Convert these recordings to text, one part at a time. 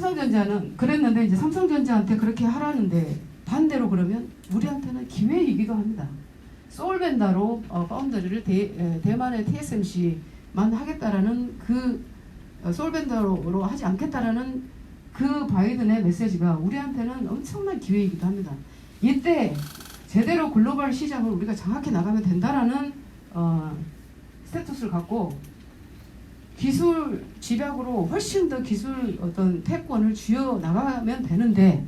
삼성전자는 그랬는데 이제 삼성전자한테 그렇게 하라는데 반대로 그러면 우리한테는 기회이기도 합니다. 소울벤다로 어, 파운더리를 대, 에, 대만의 TSMC만 하겠다라는 그 어, 소울벤다로 하지 않겠다라는 그 바이든의 메시지가 우리한테는 엄청난 기회이기도 합니다. 이때 제대로 글로벌 시장을 우리가 장악해 나가면 된다라는 어, 스테투스를 갖고 기술 집약으로 훨씬 더 기술 어떤 태권을 쥐어 나가면 되는데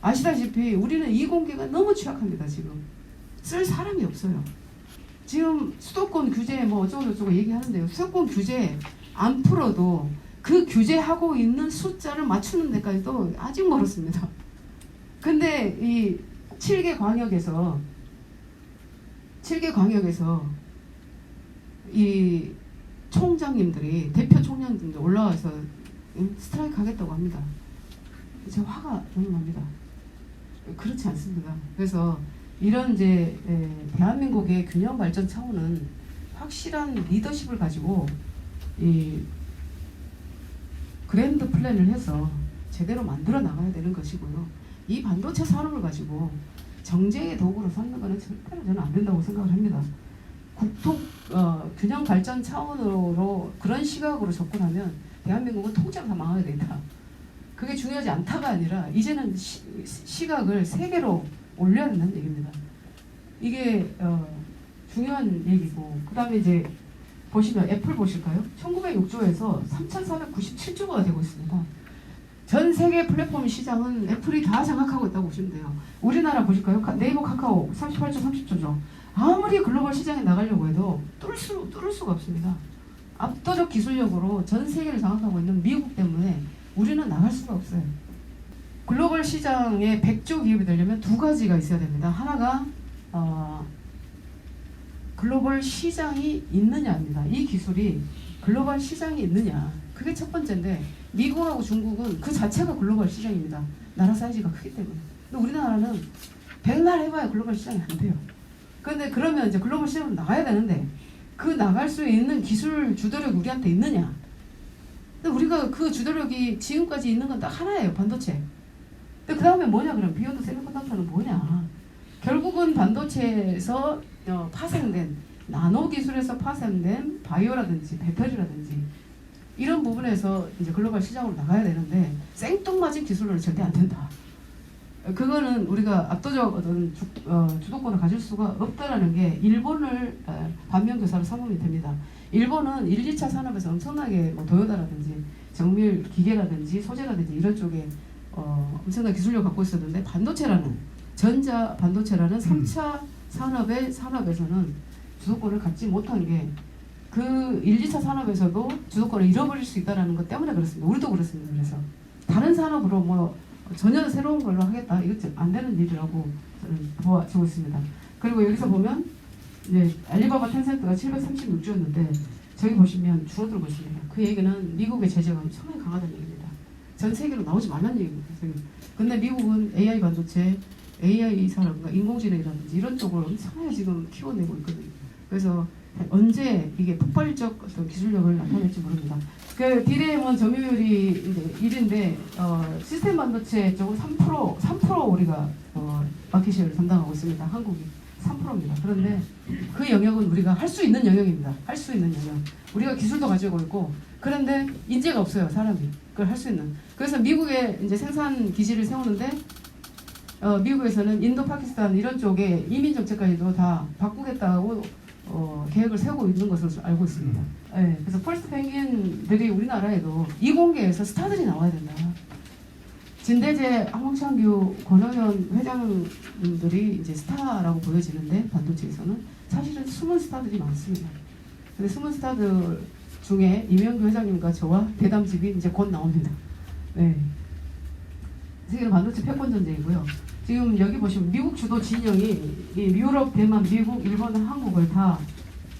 아시다시피 우리는 이공계가 너무 취약합니다 지금 쓸 사람이 없어요. 지금 수도권 규제 뭐 어쩌고 저쩌고 얘기하는데요. 수도권 규제 안 풀어도 그 규제하고 있는 숫자를 맞추는 데까지도 아직 멀었습니다. 근데 이 7개 광역에서 7개 광역에서 이 총장님들이 대표 총장님들 올라와서 응? 스트라이크 하겠다고 합니다. 제 화가 너무 납니다. 그렇지 않습니다. 그래서 이런 이제 에, 대한민국의 균형 발전 차원은 확실한 리더십을 가지고 이 그랜드 플랜을 해서 제대로 만들어 나가야 되는 것이고요. 이 반도체 산업을 가지고 정쟁의 도구로 삼는 것은 절대로 저는 안 된다고 생각을 합니다. 국토 어, 균형 발전 차원으로 그런 시각으로 접근하면 대한민국은 통째로 다 망하게 된다. 그게 중요하지 않다가 아니라 이제는 시, 시각을 세계로 올려야 된다는 얘기입니다. 이게 어, 중요한 얘기고 그 다음에 이제 보시면 애플 보실까요? 1906조에서 3,497조가 되고 있습니다. 전 세계 플랫폼 시장은 애플이 다 장악하고 있다고 보시면 돼요. 우리나라 보실까요? 카- 네이버 카카오 38조 30조죠. 아무리 글로벌 시장에 나가려고 해도 뚫을, 수, 뚫을 수가 없습니다. 압도적 기술력으로 전 세계를 장악하고 있는 미국 때문에 우리는 나갈 수가 없어요. 글로벌 시장에 100조 기업이 되려면 두 가지가 있어야 됩니다. 하나가 어, 글로벌 시장이 있느냐입니다. 이 기술이 글로벌 시장이 있느냐. 그게 첫 번째인데 미국하고 중국은 그 자체가 글로벌 시장입니다. 나라 사이즈가 크기 때문에. 근데 우리나라는 백날 해봐야 글로벌 시장이 안 돼요. 그런데 그러면 이제 글로벌 시장으로 나가야 되는데 그 나갈 수 있는 기술 주도력이 우리한테 있느냐? 근데 우리가 그 주도력이 지금까지 있는 건 딱 하나예요. 반도체. 근데 그 다음에 뭐냐 그럼 비욘드 세미컨덕터는 뭐냐? 결국은 반도체에서 어, 파생된 나노 기술에서 파생된 바이오라든지 배터리라든지 이런 부분에서 이제 글로벌 시장으로 나가야 되는데 생뚱맞은 기술로는 절대 안 된다. 그거는 우리가 압도적 어떤 주, 어, 주도권을 가질 수가 없다라는 게 일본을 어, 반면교사로 삼으면 됩니다. 일본은 1, 2차 산업에서 엄청나게 뭐 도요다라든지 정밀 기계라든지 소재라든지 이런 쪽에 어, 엄청난 기술력 갖고 있었는데 반도체라는 전자 반도체라는 3차 산업의 산업에서는 주도권을 갖지 못한 게 그 1, 2차 산업에서도 주도권을 잃어버릴 수 있다는 것 때문에 그렇습니다. 우리도 그렇습니다. 그래서 다른 산업으로 뭐 전혀 새로운 걸로 하겠다 이거 안 되는 일이라고 저는 보아지고 있습니다. 그리고 여기서 보면 이제 알리바바 텐센트가 736조였는데 저기 보시면 줄어들고 있습니다. 그 얘기는 미국의 제재가 엄청나게 강하다는 얘기입니다. 전 세계로 나오지 말라는 얘기입니다. 지금. 근데 미국은 AI 반도체, AI 산업과 인공지능이라든지 이런 쪽을 엄청나게 지금 키워내고 있거든요. 그래서 언제 이게 폭발적 기술력을 나타낼지 모릅니다. 그 디램은 점유율이 이제 1인데 어, 시스템 반도체 쪽은 3% 3% 우리가 어, 마켓시를 담당하고 있습니다. 한국이 3%입니다. 그런데 그 영역은 우리가 할 수 있는 영역입니다. 할 수 있는 영역. 우리가 기술도 가지고 있고 그런데 인재가 없어요 사람이 그걸 할 수 있는. 그래서 미국에 이제 생산 기지를 세우는데 어, 미국에서는 인도, 파키스탄 이런 쪽에 이민 정책까지도 다 바꾸겠다고 어, 계획을 세우고 있는 것으로 알고 있습니다. 네, 그래서 펄스트 펭귄들이 우리나라에도 이공계에서 스타들이 나와야 된다. 진대재, 황창규, 권호연 회장들이 이제 스타라고 보여지는데 반도체에서는 사실은 숨은 스타들이 많습니다. 근데 숨은 스타들 중에 이명규 회장님과 저와 대담집이 이제 곧 나옵니다. 네. 세계는 반도체 패권 전쟁이고요. 지금 여기 보시면 미국 주도 진영이 이 유럽, 대만, 미국, 일본, 한국을 다,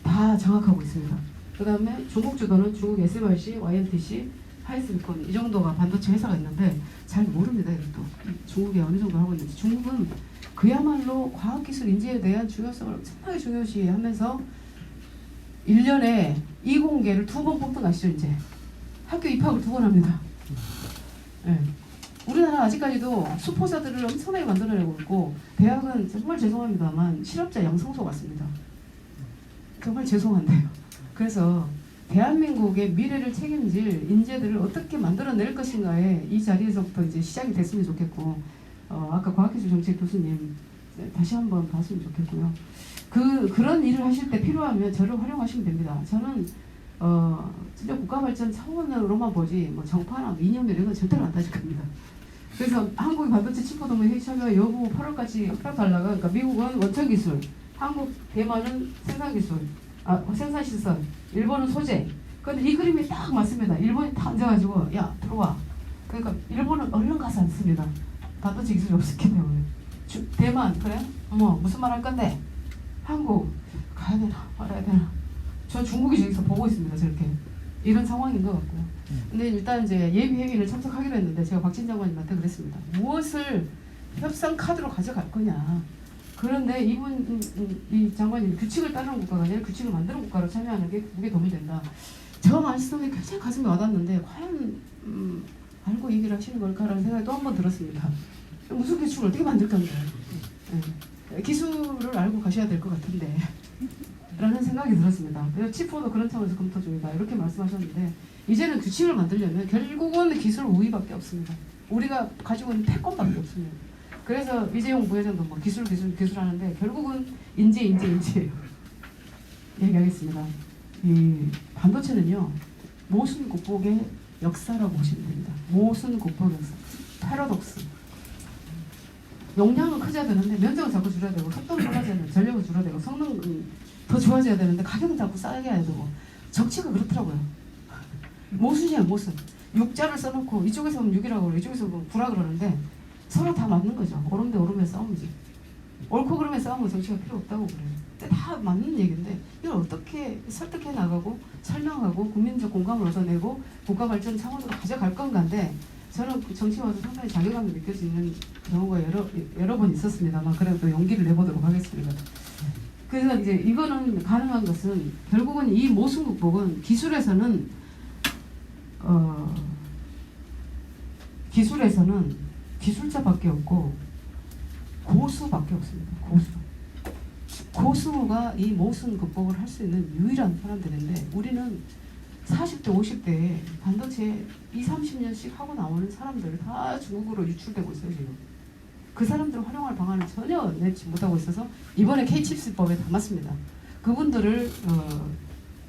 다 장악하고 있습니다. 그 다음에 중국 주도는 중국 SMRC, YNTC, 하이스리콘 이 정도가 반도체 회사가 있는데 잘 모릅니다. 이것도 중국이 어느 정도 하고 있는지 중국은 그야말로 과학기술 인재에 대한 중요성을 엄청나게 중요시하면서 1년에 이공계를 두 번 뽑던 아시죠 이제 학교 입학을 두 번 합니다. 예. 우리나라 아직까지도 수포자들을 엄청나게 만들어내고 있고 대학은 정말 죄송합니다만 실업자 양성소 같습니다. 정말 죄송한데요. 그래서 대한민국의 미래를 책임질 인재들을 어떻게 만들어낼 것인가에 이 자리에서부터 이제 시작이 됐으면 좋겠고 어, 아까 과학기술 정책 교수님 다시 한번 봤으면 좋겠고요. 그 그런 일을 하실 때 필요하면 저를 활용하시면 됩니다. 저는 어 진짜 국가발전 차원으로만 보지 뭐 정파나 이념 이런 건 절대로 안 따질 겁니다. 그래서 한국이 반도체 회의 참여 여부 8월까지 협력 달라가 그러니까 미국은 원천 기술, 한국 대만은 생산 기술, 아 생산 시설, 일본은 소재. 근데 이 그림이 딱 맞습니다. 일본이 딱 앉아가지고 야 들어와. 그러니까 일본은 얼른 가서 앉습니다. 반도체 기술이 없었기 때문에. 주, 대만 그래? 어머 무슨 말 할 건데? 한국 가야 되나 말아야 되나? 저 중국이 저기서 보고 있습니다. 저렇게 이런 상황인 것 같고요. 근데 일단 이제 예비 회의를 참석하기로 했는데 제가 박진 장관님한테 그랬습니다. 무엇을 협상 카드로 가져갈 거냐? 그런데 이분 음, 음, 이 장관님 규칙을 따르는 국가가 아니라 규칙을 만드는 국가로 참여하는 게 그게 도움이 된다. 저 말씀이 굉장히 가슴에 와닿는데 과연 음, 알고 얘기를 하시는 걸까라는 생각이 또 한 번 들었습니다. 무슨 규칙을 어떻게 만들 건데? 예. 기술을 알고 가셔야 될 것 같은데 라는 생각이 들었습니다. 그래서 치포도 그런 차원에서 검토 중이다 이렇게 말씀하셨는데 이제는 규칙을 만들려면 결국은 기술 우위밖에 없습니다. 우리가 가지고 있는 패권밖에 없습니다. 그래서 이재용 부회장도 뭐 기술 기술 기술 하는데 결국은 인재 인재 인재예요. 얘기하겠습니다. 이 반도체는요 모순 극복의 역사라고 보시면 됩니다. 모순 극복 역사, 패러독스. 용량은 커져야 되는데 면적은 자꾸 줄여야 되고 속도는 빨라져야 되고 전력은 줄여야 되고 성능은 더 좋아져야 되는데 가격은 자꾸 싸게 해야 되고 정치가 그렇더라고요. 모순이야 모순. 육자를 써놓고 이쪽에서 보면 6이라고 그러고 이쪽에서 보면 9라 그러는데 서로 다 맞는 거죠. 오름 대 오름에 싸움이지. 옳고 그름에 싸움은 정치가 필요 없다고 그래요. 근데 다 맞는 얘기인데 이걸 어떻게 설득해 나가고 설명하고 국민적 공감을 얻어내고 국가 발전 차원으로 가져갈 건가인데 저는 그 정치 와서 상당히 자괴감이 느껴지는 경우가 여러 여러 번 있었습니다만 그래도 용기를 내보도록 하겠습니다. 그래서 이제 이거는 가능한 것은 결국은 이 모순 극복은 기술에서는 어 기술에서는 기술자밖에 없고 고수밖에 없습니다. 고수. 고수가 이 모순 극복을 할 수 있는 유일한 사람들인데 우리는 40대, 50대에 반도체 2, 30년씩 하고 나오는 사람들 다 중국으로 유출되고 있어요 지금. 그 사람들을 활용할 방안을 전혀 내지 못하고 있어서 이번에 K-칩스법에 담았습니다. 그분들을 어,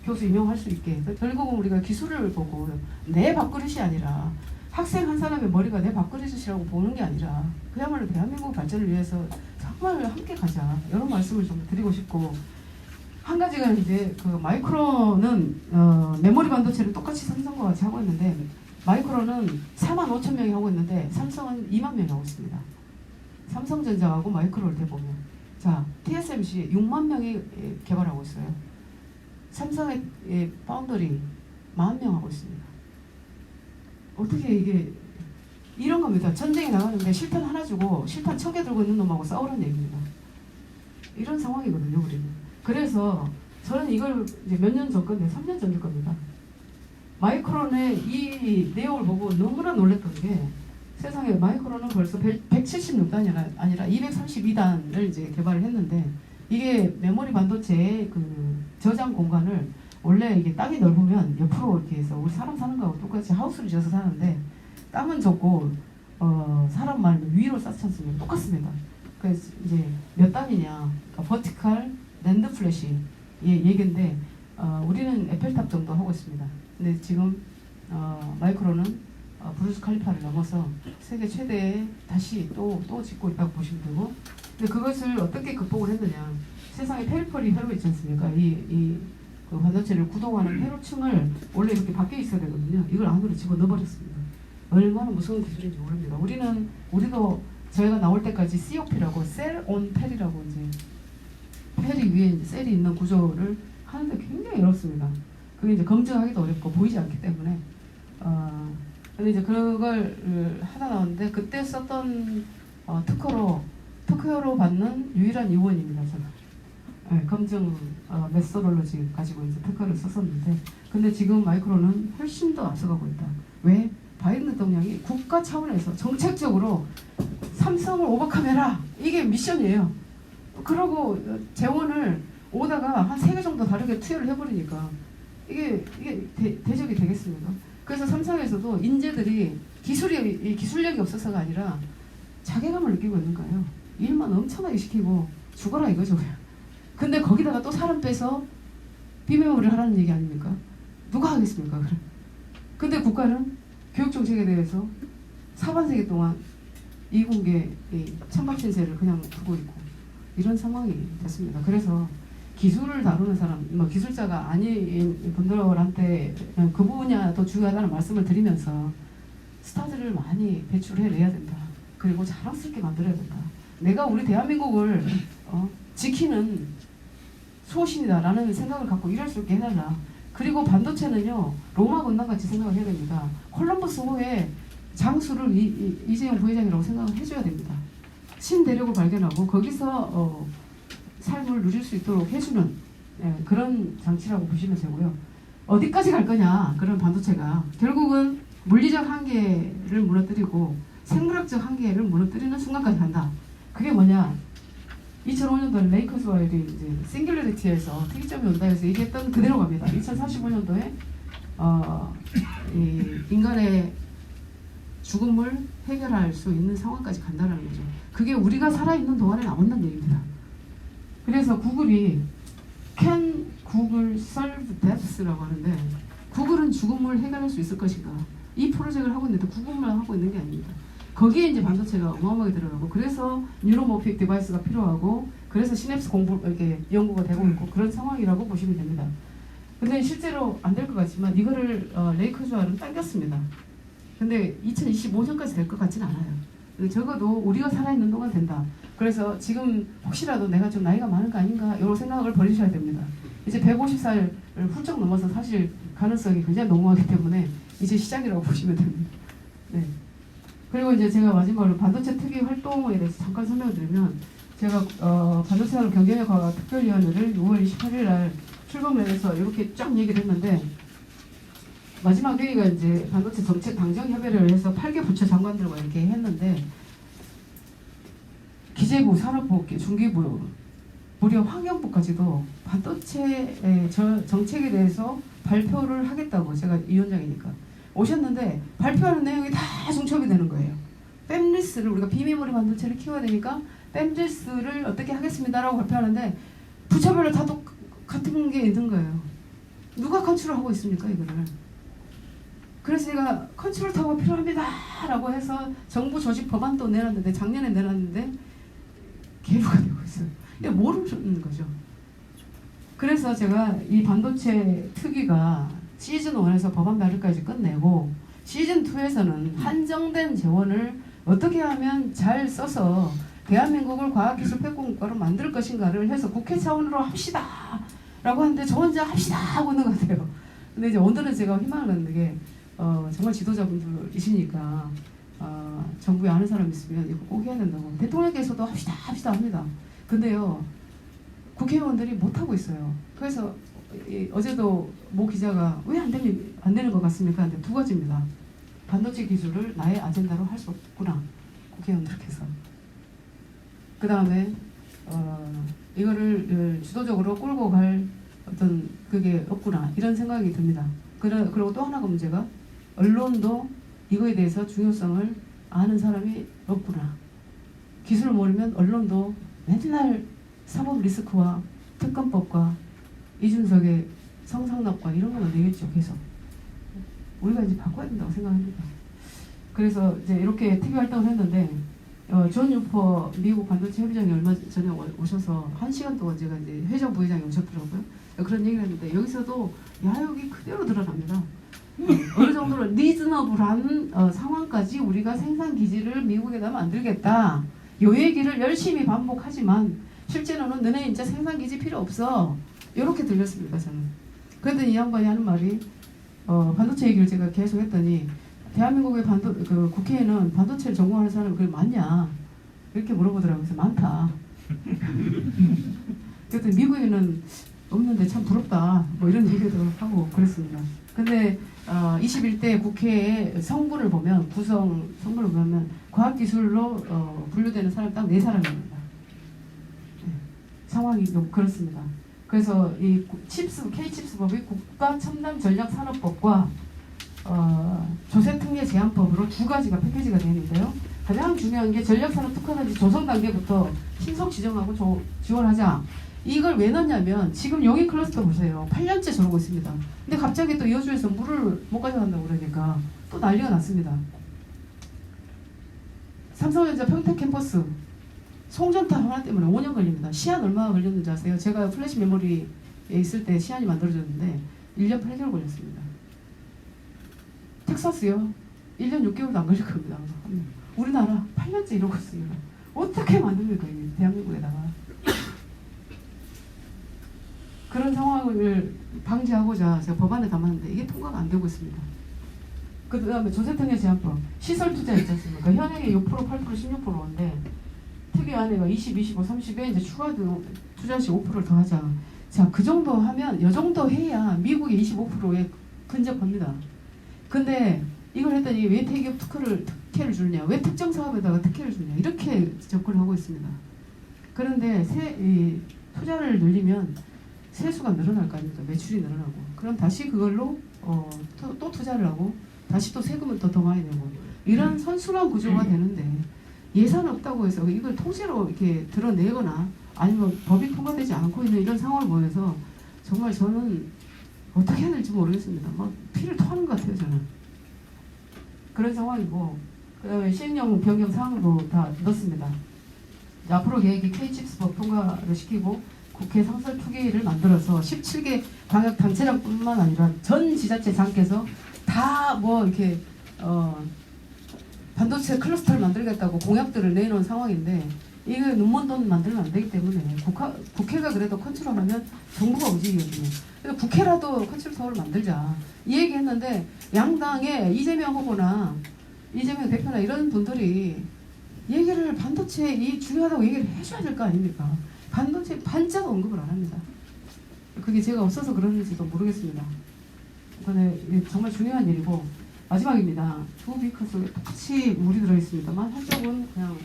교수 임용할 수 있게 해서 결국은 우리가 기술을 보고 내 밥그릇이 아니라 학생 한 사람의 머리가 내 밥그릇이라고 보는 게 아니라 그야말로 대한민국 발전을 위해서 정말 함께 가자 이런 말씀을 좀 드리고 싶고 한 가지가 이제 그 마이크론은 어, 메모리 반도체를 똑같이 삼성과 같이 하고 있는데 마이크론은 4만 5천 명이 하고 있는데 삼성은 2만 명이 하고 있습니다. 삼성전자하고 마이크론을 대보면 자 TSMC 6만 명이 예, 개발하고 있어요. 삼성의 예, 파운더리 만명 하고 있습니다. 어떻게 이게 이런 겁니다. 전쟁에 나가는데 실탄 하나 주고 실탄 천개 들고 있는 놈하고 싸우라는 얘기입니다. 이런 상황이거든요, 우리는. 그래서 저는 이걸 이제 몇 년 전 건데 3년 전일 겁니다. 마이크론의 이 내용을 보고 너무나 놀랐던 게 세상에 마이크론은 벌써 176단이 아니라 232단을 이제 개발을 했는데 이게 메모리 반도체의 그 저장 공간을 원래 이게 땅이 넓으면 옆으로 이렇게 해서 우리 사람 사는 거하고 똑같이 하우스를 지어서 사는데 땅은 좁고 어 사람만 위로 않습니까? 똑같습니다. 그래서 이제 몇 단이냐? 그러니까 버티컬 랜드 플래시 예, 얘기인데 어, 우리는 에펠탑 정도 하고 있습니다. 근데 지금 어, 마이크로는 어, 브루스 칼리파를 넘어서 세계 최대의 다시 또 또 짓고 있다고 보시면 되고 근데 그것을 어떻게 극복을 했느냐 세상에 페리퍼리 회로 있지 않습니까? 이, 이 그 반도체를 구동하는 회로층을 원래 이렇게 밖에 있어야 되거든요. 이걸 안으로 집어 넣어버렸습니다. 얼마나 무서운 기술인지 모릅니다. 우리는 우리도 저희가 나올 때까지 COP라고 셀 온 펠이라고 이제 펠이 위에 이제 셀이 있는 구조를 하는데 굉장히 어렵습니다. 그게 이제 검증하기도 어렵고 보이지 않기 때문에 어 근데 이제 그걸 하다 나왔는데 그때 썼던 어, 특허로 특허로 받는 유일한 요원입니다 저는. 네, 검증 어, 메소돌로지 가지고 이제 특허를 썼었는데 근데 지금 마이크로는 훨씬 더 앞서가고 있다. 왜? 바이든 대통령이 국가 차원에서 정책적으로 삼성을 오버카메라 이게 미션이에요. 그러고 재원을 오다가 한 세 개 정도 다르게 투여를 해버리니까 이게 이게 대, 대적이 되겠습니까? 그래서 삼성에서도 인재들이 기술이 이 기술력이 없어서가 아니라 자괴감을 느끼고 있는 거예요. 일만 엄청나게 시키고 죽어라 이거죠 그냥. 근데 거기다가 또 사람 빼서 비메모를 하라는 얘기 아닙니까? 누가 하겠습니까? 그래. 근데 국가는 교육 정책에 대해서 사반세기 동안 이공계 이 찬밥 신세를 그냥 두고 있고 이런 상황이 됐습니다. 그래서 기술을 다루는 사람, 뭐 기술자가 아닌 분들한테 그 분야 더 중요하다는 말씀을 드리면서 스타들을 많이 배출해내야 된다. 그리고 자랑스럽게 만들어야 된다. 내가 우리 대한민국을 어, 지키는 소신이다라는 생각을 갖고 일할 수 있게 해달라. 그리고 반도체는요 로마 군단 같이 생각을 해야 됩니다. 콜럼버스 호의 장수를 이, 이, 이재용 부회장이라고 생각을 해줘야 됩니다. 신대륙을 발견하고 거기서 어, 삶을 누릴 수 있도록 해주는 예, 그런 장치라고 보시면 되고요. 어디까지 갈 거냐 그런 반도체가 결국은 물리적 한계를 무너뜨리고 생물학적 한계를 무너뜨리는 순간까지 간다. 그게 뭐냐? 2005년도에 레이커스와의 이제 싱귤러리티에서 특이점이 온다 해서 얘기했던 그대로 갑니다. 2045년도에 어, 이 인간의 죽음을 해결할 수 있는 상황까지 간다는 거죠. 그게 우리가 살아있는 동안에 나온다는 얘기입니다. 그래서 구글이 Can Google Solve Death라고 하는데 구글은 죽음을 해결할 수 있을 것인가? 이 프로젝트를 하고 있는데 구글만 하고 있는 게 아닙니다. 거기에 이제 반도체가 어마어마하게 들어가고 그래서 뉴로모픽 디바이스가 필요하고 그래서 시냅스 공부 이렇게 연구가 되고 있고 그런 상황이라고 보시면 됩니다. 근데 실제로 안 될 것 같지만 이거를 어, 레이커즈와는 당겼습니다. 근데 2025년까지 될 것 같지는 않아요. 적어도 우리가 살아있는 동안 된다. 그래서 지금 혹시라도 내가 좀 나이가 많은 거 아닌가 이런 생각을 버리셔야 됩니다. 이제 150살을 훌쩍 넘어서 사실 가능성이 굉장히 농후하기 때문에 이제 시작이라고 보시면 됩니다. 네. 그리고 이제 제가 마지막으로 반도체 특위 활동에 대해서 잠깐 설명을 드리면 제가 어, 반도체 산업 경쟁력화 특별위원회를 6월 28일 날 출범을 해서 이렇게 쫙 얘기를 했는데 마지막 회의가 이제 반도체 정책 당정 협의를 해서 8개 부처 장관들과 이렇게 했는데 기재부, 산업부, 중기부, 무려 환경부까지도 반도체 저 정책에 대해서 발표를 하겠다고 제가 위원장이니까 오셨는데 발표하는 내용이 다 중첩이 되는 거예요. 뺨리스를 우리가 비메모리 반도체를 키워야 되니까 뺨리스를 어떻게 하겠습니다라고 발표하는데 부처별로 다 똑 같은 게 있는 거예요. 누가 컨트롤하고 있습니까 이거를? 그래서 제가 컨트롤 타워가 필요합니다라고 해서 정부 조직 법안도 내놨는데 작년에 내놨는데 계류가 되고 있어요. 모르는 거죠. 그래서 제가 이 반도체 특위가 시즌 1에서 법안 발의까지 끝내고 시즌 2에서는 한정된 재원을 어떻게 하면 잘 써서 대한민국을 과학기술 폐공국가로 만들 것인가를 해서 국회 차원으로 합시다 라고 하는데 저 혼자 합시다 하고 있는 것 같아요. 근데 이제 오늘은 제가 희망을 갖는 게 어, 정말 지도자분들이시니까 어, 정부에 아는 사람 있으면 이거 꼭 해야 된다고 대통령께서도 합시다 합시다 합니다. 근데요 국회의원들이 못 하고 있어요. 그래서 이, 어제도 모 기자가 왜 안 되는 안 되는 것 같습니까? 근데 두 가지입니다. 반도체 기술을 나의 아젠다로 할 수 없구나 국회의원들께서. 그 다음에 어, 이거를 어, 주도적으로 끌고 갈 어떤 그게 없구나 이런 생각이 듭니다. 그리고 또 하나가 문제가 언론도 이거에 대해서 중요성을 아는 사람이 없구나. 기술을 모르면 언론도 맨날 사법 리스크와 특검법과 이준석의 성상납과 이런 거만 내겠죠 계속. 우리가 이제 바꿔야 된다고 생각합니다. 그래서 이제 이렇게 TV 활동을 했는데 어, 존 유퍼 미국 반도체 협의장이 얼마 전에 오- 오셔서 한 시간 동안 제가 이제 회장 부회장이 오셨더라고요. 그런 얘기를 했는데 여기서도 야욕이 그대로 드러납니다. 어, 어느 정도로 리즈너블한 어, 상황까지 우리가 생산 기지를 미국에다 만들겠다. 요 얘기를 열심히 반복하지만 실제로는 너네 이제 생산 기지 필요 없어. 이렇게 들렸습니다 저는. 그런데 이 양반이 하는 말이 어, 반도체 얘기를 제가 계속 했더니 대한민국의 반도 그 국회에는 반도체를 전공하는 사람이 그게 많냐 이렇게 물어보더라고요. 그래서 많다. 그랬더니 미국에는 없는데 참 부럽다. 뭐 이런 얘기도 하고 그랬습니다. 근데 어, 21대 국회의 성분을 보면 구성 성분을 보면 과학기술로 어, 분류되는 사람 딱 네 사람입니다. 네, 상황이 좀 그렇습니다. 그래서 이 구- 칩스 K-칩스법이 국가 첨단 전략 산업법과 어, 조세 특례 제한법으로 두 가지가 패키지가 되어 있는데요. 가장 중요한 게 전략 산업 특화단지 조성 단계부터 신속 지정하고 조- 지원하자. 이걸 왜 넣냐면 지금 영희 클러스터 보세요. 8년째 저러고 있습니다. 근데 갑자기 또 여주에서 물을 못 가져간다고 그러니까 또 난리가 났습니다. 삼성전자 평택 캠퍼스 송전탑 하나 때문에 5년 걸립니다. 시한 얼마나 걸렸는지 아세요? 제가 플래시 메모리에 있을 때 시한이 만들어졌는데 1년 8개월 걸렸습니다. 텍사스요. 1년 6개월도 안 걸릴 겁니다. 우리나라 8년째 이러고 있습니다. 어떻게 만듭니까, 대한민국에다가. 그런 상황을 방지하고자 제가 법안에 담았는데 이게 통과가 안 되고 있습니다. 그 다음에 조세특례 제한법, 시설 투자 있지 않습니까? 현행의 6% 8% 16%인데 특이안에가 20, 25, 30에 이제 추가 등 투자 시 5%를 더 하자. 자, 그 정도 하면, 요 정도 해야 미국이 25%에 근접합니다. 근데 이걸 했더니 왜 대기업 특허를 특혜를 주느냐, 왜 특정 사업에다가 특혜를 주느냐 이렇게 접근하고 있습니다. 그런데 세, 이, 투자를 늘리면 세수가 늘어날 거 아닙니까? 매출이 늘어나고 그럼 다시 그걸로 어, 또, 또 투자를 하고 다시 또 세금을 또더 많이 내고 이런 선순환 구조가 되는데 예산 없다고 해서 이걸 통째로 이렇게 드러내거나 아니면 법이 통과되지 않고 있는 이런 상황을 보면서 정말 저는 어떻게 해야 될지 모르겠습니다. 막 피를 토하는 것 같아요 저는. 그런 상황이고 그 다음에 시행령 변경 사항도 다 넣습니다. 앞으로 계획이 K-칩스법 통과를 시키고 국회 상설 투기를 만들어서 17개 광역 단체장뿐만 아니라 전 지자체 장께서 다 뭐 이렇게 어 반도체 클러스터를 만들겠다고 공약들을 내놓은 상황인데 이거 눈먼 돈 만들면 안 되기 때문에 국가, 국회가 그래도 컨트롤하면 정부가 움직이거든요. 그래서 국회라도 컨트롤 타워를 만들자 이 얘기했는데 양당의 이재명 후보나 이재명 대표나 이런 분들이 얘기를 반도체 이 중요하다고 얘기를 해줘야 될 거 아닙니까? 반도체 반짝 언급을 안 합니다. 그게 제가 없어서 그런지도 모르겠습니다. 이게 정말 중요한 일이고 마지막입니다. 두 비커 속에 똑같이 물이 들어있습니다만 한쪽은 그냥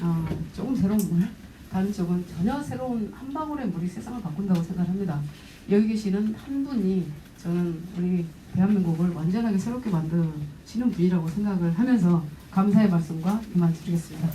어, 조금 새로운 물, 다른 쪽은 전혀 새로운 한 방울의 물이 세상을 바꾼다고 생각합니다. 여기 계시는 한 분이 저는 우리 대한민국을 완전하게 새롭게 만드시는 분이라고 생각을 하면서 감사의 말씀과 이만 드리겠습니다.